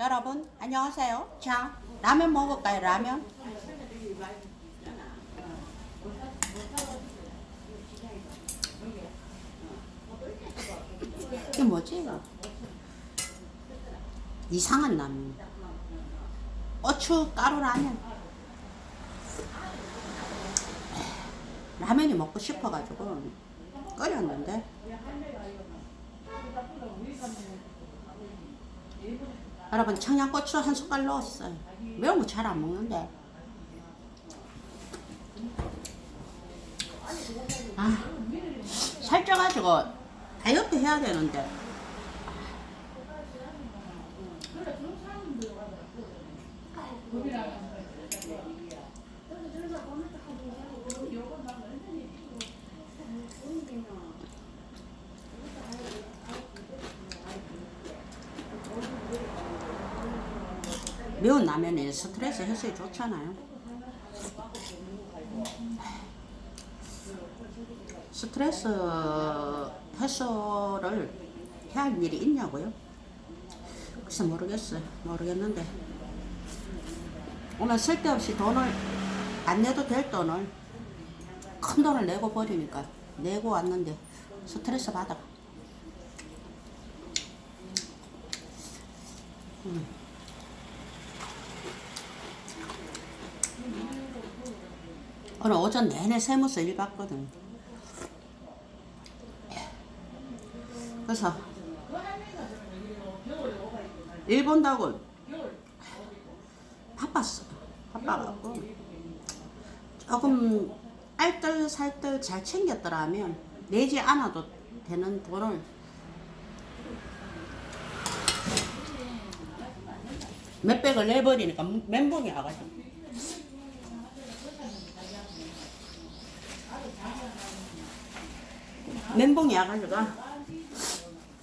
여러분 안녕하세요. 자 라면 먹을까요? 라면. 이게 뭐지? 이상한 라면. 고추 가루 라면. 라면이 먹고 싶어가지고 끓였는데 여러분 청양고추 한 숟갈 넣었어요. 매운 거 잘 안 먹는데. 아, 살쪄가지고 다이어트 해야 되는데. 라면이 스트레스 해소에 좋잖아요. 스트레스 해소를 해야 할 일이 있냐고요? 글쎄 모르겠어요. 모르겠는데 오늘 쓸데없이 돈을 안 내도 될 돈을 큰 돈을 내고 버리니까 내고 왔는데 스트레스 받아. 음. 오늘 오전 내내 세무서 일 봤거든. 그래서 일 본다고 바빴어. 바빠갖고 조금 알뜰살뜰 잘 챙겼더라면 내지 않아도 되는 돈을 몇 백을 내버리니까 멘붕이 와가지고 멘붕이 와가지고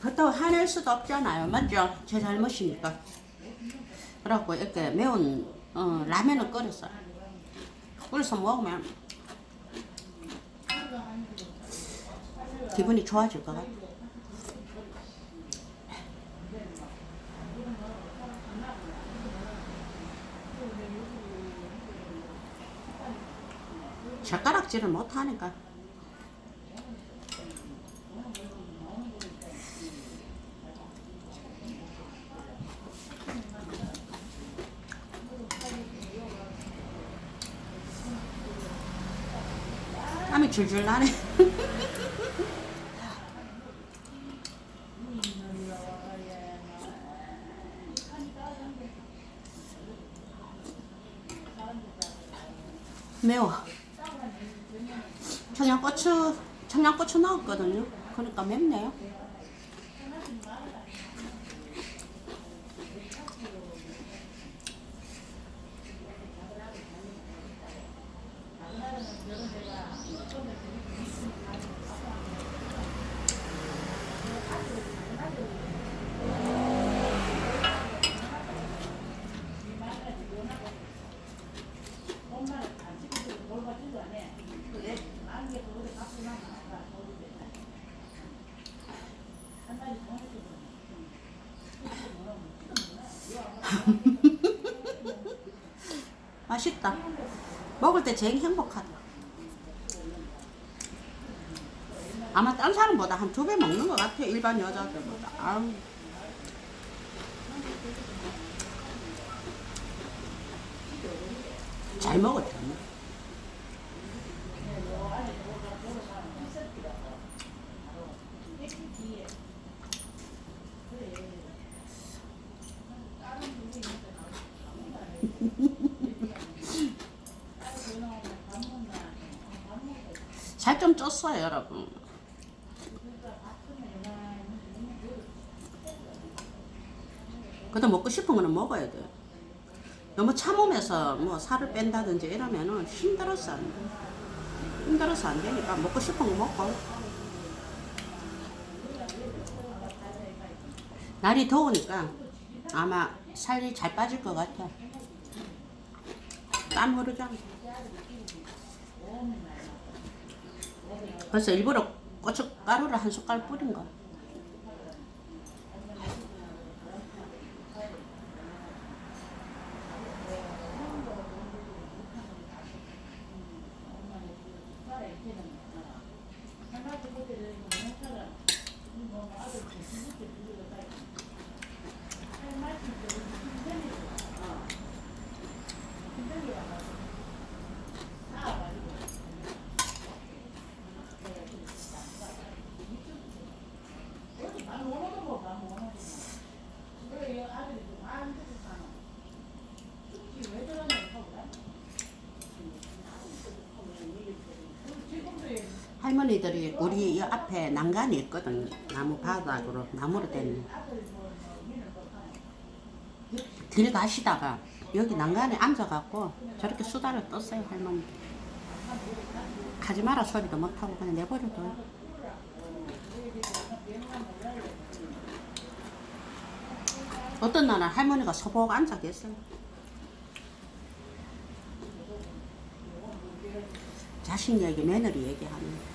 그렇다고 화낼 수도 없잖아요. 맞죠? 제 잘못이니까. 그래갖고 이렇게 매운 어, 라면을 끓였어요. 끓여서 먹으면 기분이 좋아질 것 같아 젓가락질을 못하니까 줄줄 나네. 매워. 청양고추, 청양고추 넣었거든요. 그러니까 맵네요. 맛있다. 먹을 때 제일 행복하다. 아마 딴 사람보다 한 두 배 먹는 것 같아. 일반 여자들보다. 아우. 잘 먹었다. 살 좀 쪘어요, 여러분. 그래도 먹고 싶은 거는 먹어야 돼. 너무 참으면서 뭐 살을 뺀다든지 이러면은 힘들어서 안 돼. 힘들어서 안 되니까 먹고 싶은 거 먹고. 날이 더우니까 아마 살이 잘 빠질 것 같아. 땀 흐르잖아. 그래서 일부러 고춧가루를 한 숟갈 뿌린 거. Thank you. 할머니들이 우리 이 앞에 난간이 있거든. 나무 바닥으로 나무로 된. 길 가시다가 여기 난간에 앉아갖고 저렇게 수다를 떴어요 할머니. 가지 마라 소리도 못하고 그냥 내버려둬요. 어떤 날은 할머니가 서보고 앉아 계세요. 자식 얘기, 며느리 얘기하는.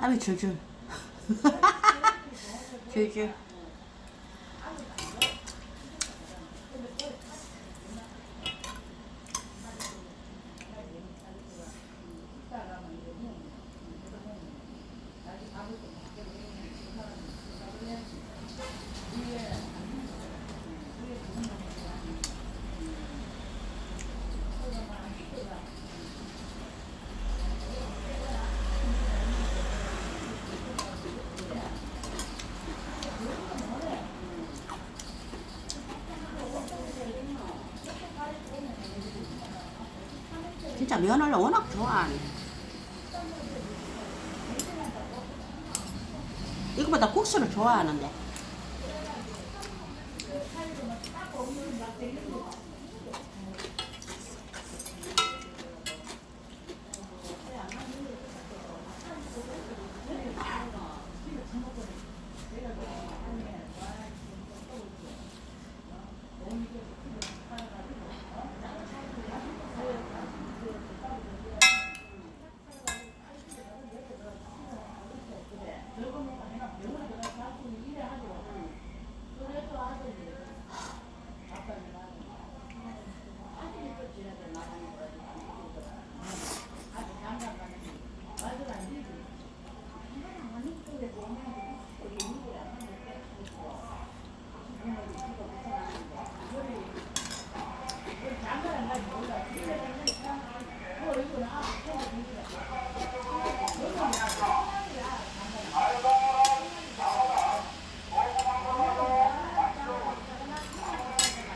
땀이 줄줄. 줄줄. 진짜 면을 워낙 좋아하네. 이거보다 국수를 좋아하는데.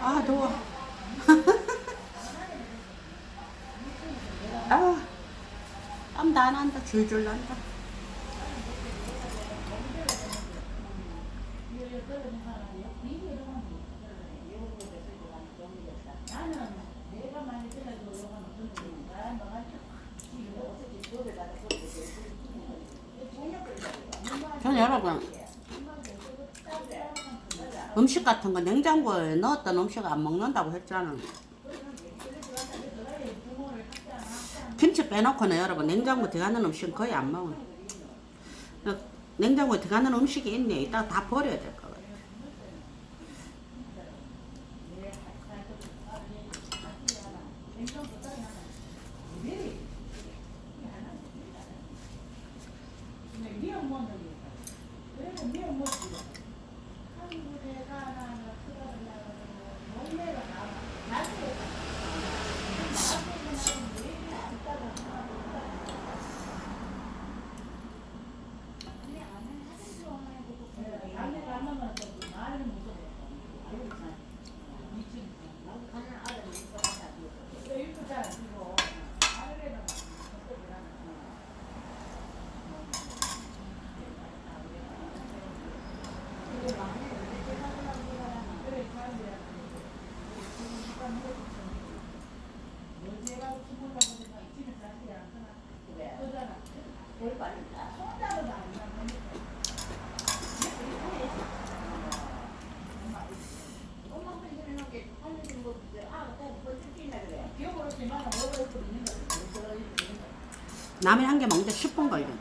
아 더워. 아, 땀다 난다. 줄줄 난다. 저는 여러분 음식 같은 거 냉장고에 넣었던 음식 안 먹는다고 했잖아. 김치 빼놓고는 여러분 냉장고 들어가는 음식은 거의 안 먹어요. 어, 냉장고에 들어가는 음식이 있네. 이따 다 버려야 될것같 라면 한 개 먹는데 10분 걸리네.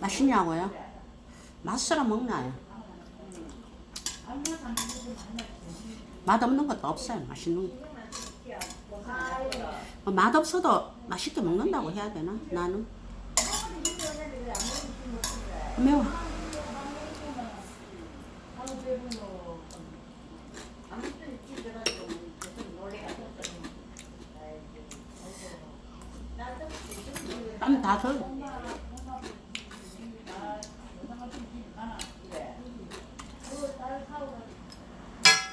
맛있냐고요? 맛으로 먹나요? 맛없는 것도 없어요. 맛있는 거. 어, 맛없어도 맛있게 먹는다고 해야 되나? 나는 매워. 땀다 젖어.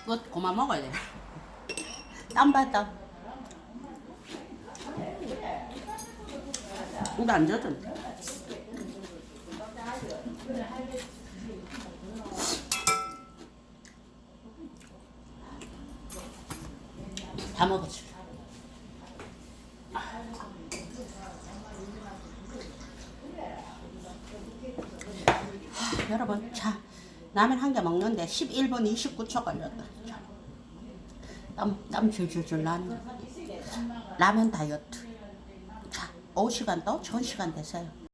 그거 그만 먹어야 돼. 땀 봐, 땀. 근데 안 젖어. 다 먹었지. 하, 여러분, 자, 라면 한 개 먹는데 11분 29초 걸렸다. 자, 땀, 땀 줄줄줄 나는. 라면 다이어트. 자, 5시간 또 좋은 시간 되세요.